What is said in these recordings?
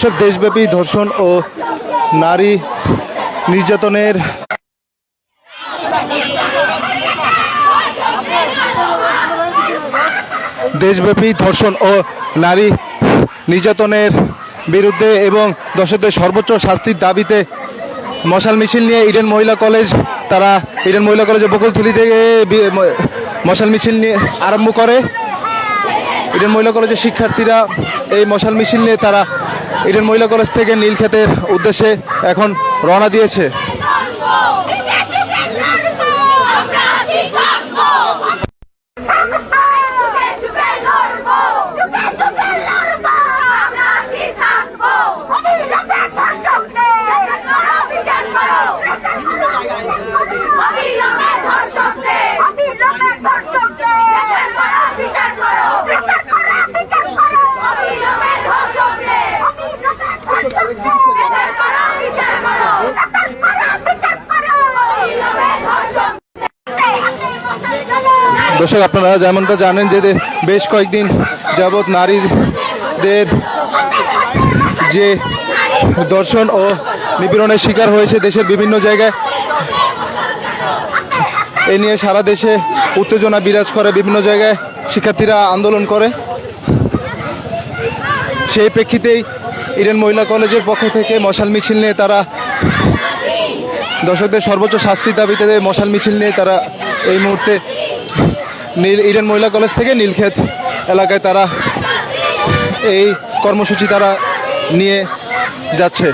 দর্শক, দেশব্যাপী ধর্ষণ ও নারী নির্যাতনের দেশব্যাপী ধর্ষণ ও নারী নির্যাতনের বিরুদ্ধে এবং দর্শকদের সর্বোচ্চ শাস্তির দাবিতে মশাল মিছিল নিয়ে ইডেন মহিলা কলেজ, তারা ইডেন মহিলা কলেজে বকুলথুলি থেকে মশাল মিছিল নিয়ে আরম্ভ করে। ইডেন মহিলা কলেজের শিক্ষার্থীরা এই মশাল মিছিল নিয়ে তারা ইডেন মহিলা কলেজ থেকে নীলক্ষেতের উদ্দেশ্যে এখন রওনা দিয়েছে। দর্শক, আপনারা যেমনটা জানেন যে বেশ কয়েকদিন যাবৎ নারীদের যে দর্শন ও নিপীড়নের শিকার হয়েছে দেশের বিভিন্ন জায়গায়, এ নিয়ে সারা দেশে উত্তেজনা বিরাজ করে বিভিন্ন জায়গায় শিক্ষার্থীরা আন্দোলন করে। সেই প্রেক্ষিতেই ইডেন মহিলা কলেজের পক্ষ থেকে মশাল মিছিল নিয়ে তারা দর্শকদের সর্বোচ্চ শাস্তির দাবিতে মশাল মিছিল নিয়ে তারা এই মুহূর্তে নীল ইডেন মহিলা কলেজ থেকে নীলক্ষেত এলাকায় তারা এই কর্মসূচি তারা নিয়ে যাচ্ছে।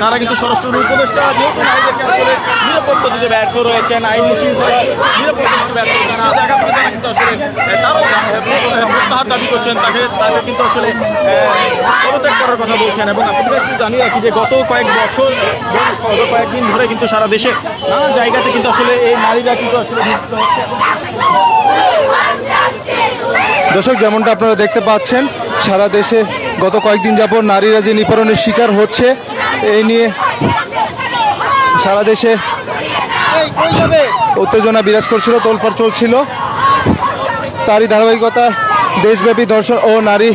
তারা কিন্তু স্বরাষ্ট্র উপদেষ্টা যেহেতু নারীদেরকে আসলে নিরাপত্তা দিতে ব্যর্থ রয়েছেন, আইন শৃঙ্খলা নিরাপত্তা দিতে ব্যর্থ তারা আসলে তারাও দাবি করছেন, তাকে তাকে কিন্তু আসলে পদত্যাগ করার কথা বলছেন। এবং আপনাদের একটু জানিয়ে রাখি যে গত কয়েক বছর গত কয়েকদিন ধরে কিন্তু সারা দেশে নানা জায়গাতে কিন্তু আসলে এই নারীরা কিন্তু আসলে দর্শক, যেমনটা আপনারা দেখতে পাচ্ছেন, সারা দেশে গত কয়েকদিন যাবত নারীরা যে নিপরণের শিকার হচ্ছে এই নিয়ে সারা দেশে উত্তেজনা বিরাজ করছিল, তোলপাড় চলছিল। তারই ধারাবাহিকতা দেশব্যাপী ধর্ষণ ও নারী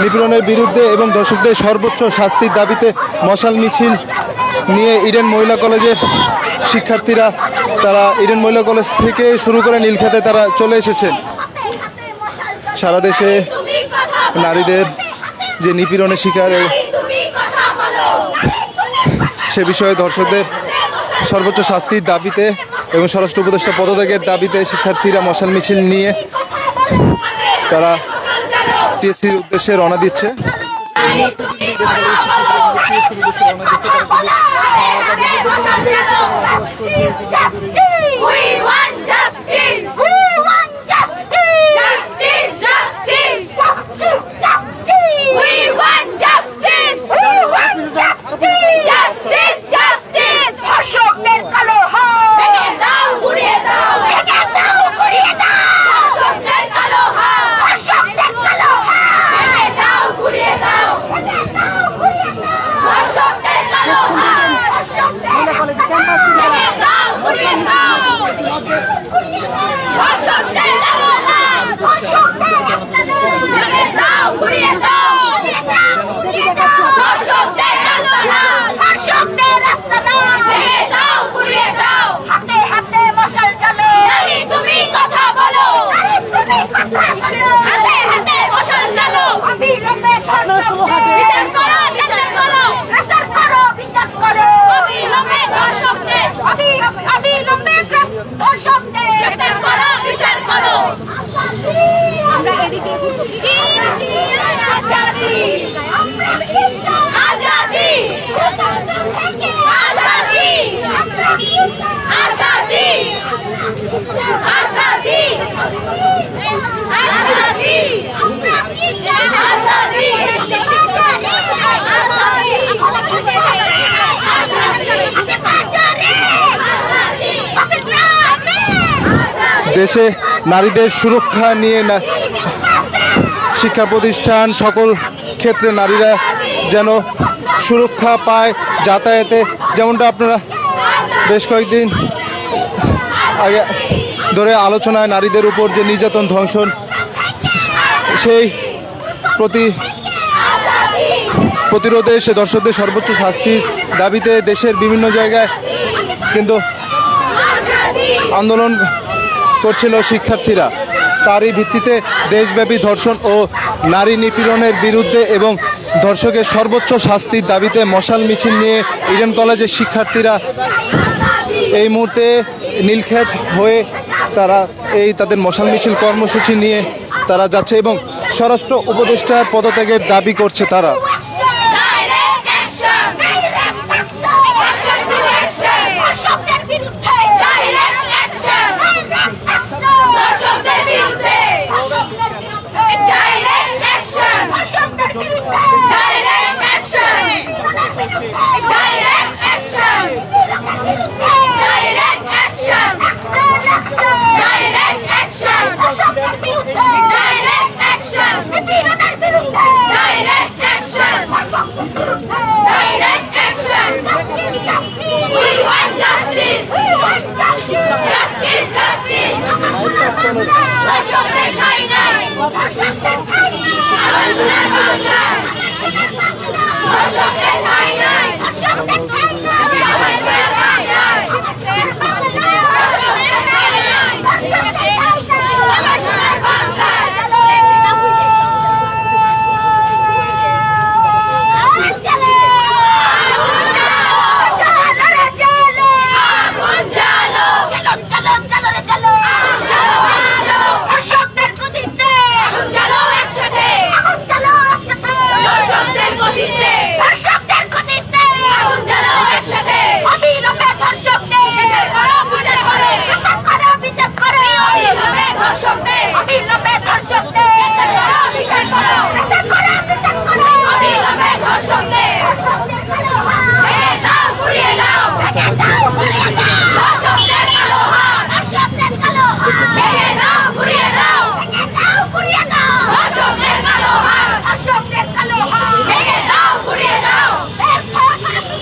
নিপীড়নের বিরুদ্ধে এবং দর্শকদের সর্বোচ্চ শাস্তির দাবিতে মশাল মিছিল নিয়ে ইডেন মহিলা কলেজের শিক্ষার্থীরা, তারা ইডেন মহিলা কলেজ থেকে শুরু করে নীলক্ষেতে তারা চলে এসেছেন সারা দেশে নারীদের যে নিপীড়নের শিকার সে বিষয়ে দর্শকদের সর্বোচ্চ শাস্তির দাবিতে এবং স্বরাষ্ট্র উপদেষ্টা পদত্যাগের দাবিতে শিক্ষার্থীরা মশাল মিছিল নিয়ে তারা টিএসসির উদ্দেশ্যে রওনা দিচ্ছে। We want দেশে নারীদের সুরক্ষা নিয়ে শিক্ষা প্রতিষ্ঠান সকল ক্ষেত্রে নারীরা যেন সুরক্ষা পায়, যাতায়াতে। যেমনটা আপনারা বেশ কয়েকদিন আগে ধরে আলোচনায় নারীদের উপর যে নির্যাতন ধ্বংসন সেই প্রতি প্রতিরোধে সে দর্শকদের সর্বোচ্চ শাস্তির দাবিতে দেশের বিভিন্ন জায়গায় কিন্তু আন্দোলন করছিল শিক্ষার্থীরা। তারই ভিত্তিতে দেশব্যাপী ধর্ষণ ও নারী নিপীড়নের বিরুদ্ধে এবং ধর্ষকের সর্বোচ্চ শাস্তির দাবিতে মশাল মিছিল নিয়ে ইডেন কলেজের শিক্ষার্থীরা এই মুহূর্তে নীলক্ষেত হয়ে তারা এই তাদের মশাল মিছিল কর্মসূচি নিয়ে তারা যাচ্ছে এবং স্বরাষ্ট্র উপদেষ্টার পদত্যাগের দাবি করছে তারা।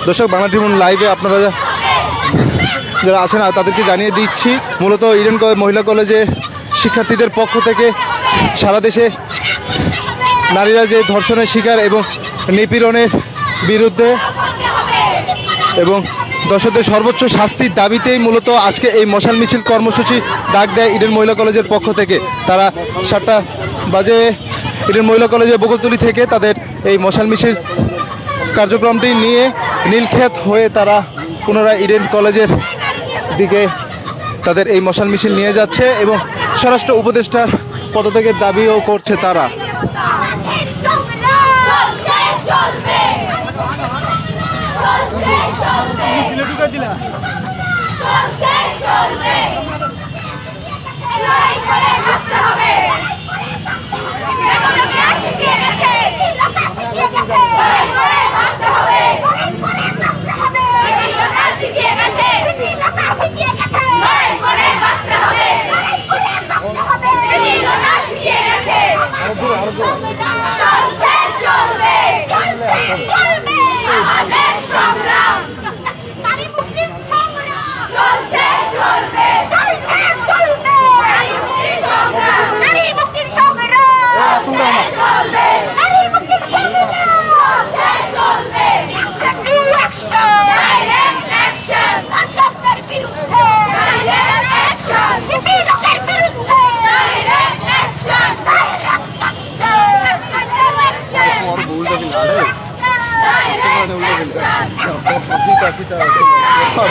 দর্শক, বাংলা ট্রিবিউন লাইভে আপনারা যারা আছেন তাদেরকে জানিয়ে দিচ্ছি, মূলত ইডেন মহিলা কলেজে শিক্ষার্থীদের পক্ষ থেকে সারা দেশে নারীরা যে ধর্ষণের শিকার এবং নিপীড়নের বিরুদ্ধে এবং দর্শকদের সর্বোচ্চ শাস্তির দাবিতেই মূলত আজকে এই মশাল মিছিল কর্মসূচি ডাক দেয় ইডেন মহিলা কলেজের পক্ষ থেকে। তারা সাতটা বাজে ইডেন মহিলা কলেজের বকুলতলি থেকে তাদের এই মশাল মিছিল কার্যক্রমটি নিয়ে নীলক্ষেত হয়ে তারা পুনরায় ইডেন কলেজের দিকে তাদের এই মশাল মিছিল নিয়ে যাচ্ছে এবং স্বরাষ্ট্র উপদেষ্টার পদত্যাগের দাবিও করছে তারা। চলবে চলবে। quita, quita. Por favor.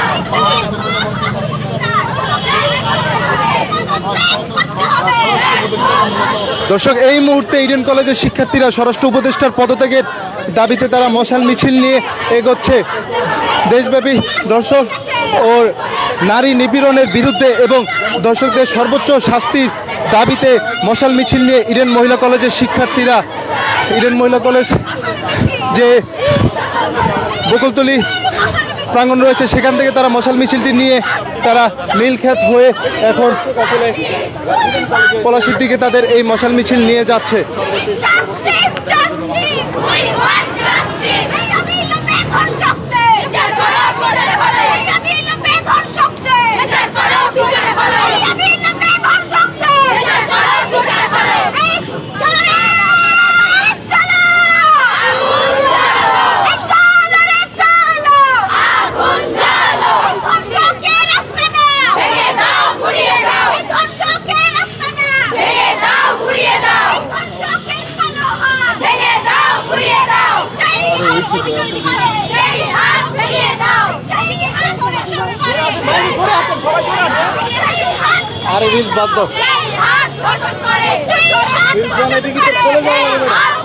দর্শক, এই মুহূর্তে ইডেন কলেজের শিক্ষার্থীরা, স্বরাষ্ট্র উপদেষ্টার পদত্যাগের দাবিতে তারা মশাল মিছিল নিয়ে এগোচ্ছে। দেশব্যাপী দর্শক ও নারী নিপীড়নের বিরুদ্ধে এবং দর্শকদের সর্বোচ্চ শাস্তির দাবিতে মশাল মিছিল নিয়ে ইডেন মহিলা কলেজের শিক্ষার্থীরা ইডেন মহিলা কলেজ যে বকুলতলি প্রাঙ্গণ রয়েছে। সেখান থেকে তারা মশাল মিছিলটি নিয়ে তারা নীলক্ষেত হয়ে এখন পলাশির দিকে তাদের এই মশাল মিছিল নিয়ে যাচ্ছে।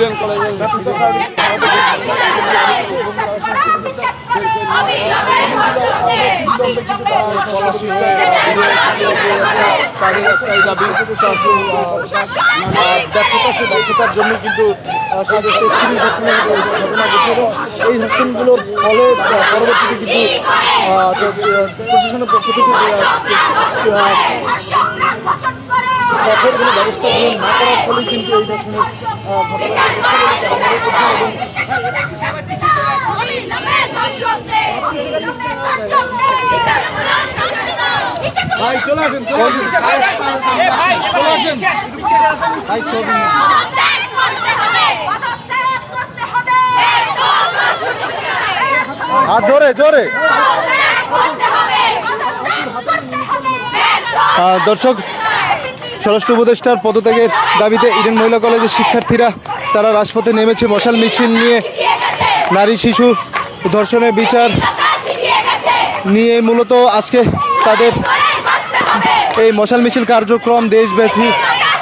ইডেন কলেজের তাদের জন্য কিন্তু এই ধর্ষণগুলোর ফলে পরবর্তীতে কিন্তু প্রশাসনের পক্ষ থেকে কঠোর কোনো ব্যবস্থা গ্রহণ না করার ফলে কিন্তু এই ধর্ষকদের ভাই চলে আসেন চলে আসেন। চলে আসেন। ভাই ছবি পদত্যাগ করতে হবে করতে হবে আর জোরে জোরে। করতে হবে আহ, দর্শক স্বরাষ্ট্র উপদেষ্টার পদত্যাগের দাবিতে ইডেন মহিলা কলেজের শিক্ষার্থীরা তারা রাজপথে নেমেছে মশাল মিছিল নিয়ে। নারী, শিশু ধর্ষণের বিচার নিয়ে মূলত আজকে তাদের এই মশাল মিছিল কার্যক্রম দেশব্যাপী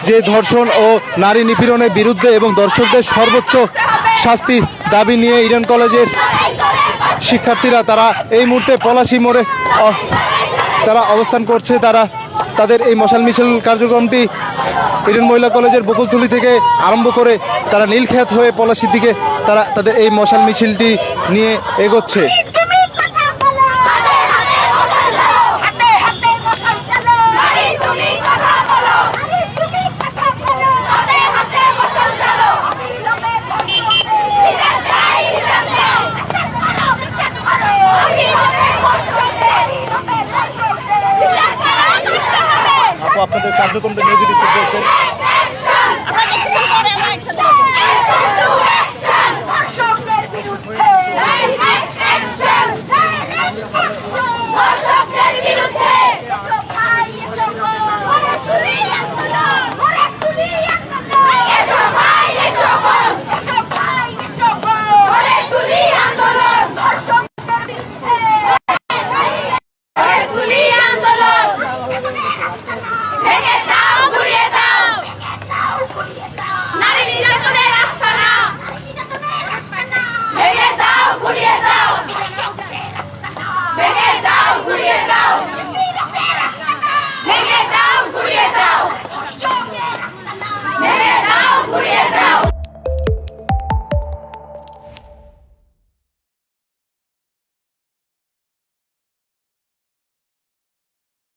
যে ধর্ষণ ও নারী নিপীড়নের বিরুদ্ধে এবং দর্শকদের সর্বোচ্চ শাস্তি দাবি নিয়ে ইডেন কলেজের শিক্ষার্থীরা তারা এই মুহূর্তে পলাশি মোড়ে তারা অবস্থান করছে। তারা তাদের এই মশাল মিছিল কার্যক্রমটি ইডেন মহিলা কলেজের বকুলতুলি থেকে আরম্ভ করে তারা নীলখ্যাত হয়ে পলাশির দিকে তারা তাদের এই মশাল মিছিলটি নিয়ে এগোচ্ছে। কার্যক্রমটা নিয়ে যদি একটু বলতেন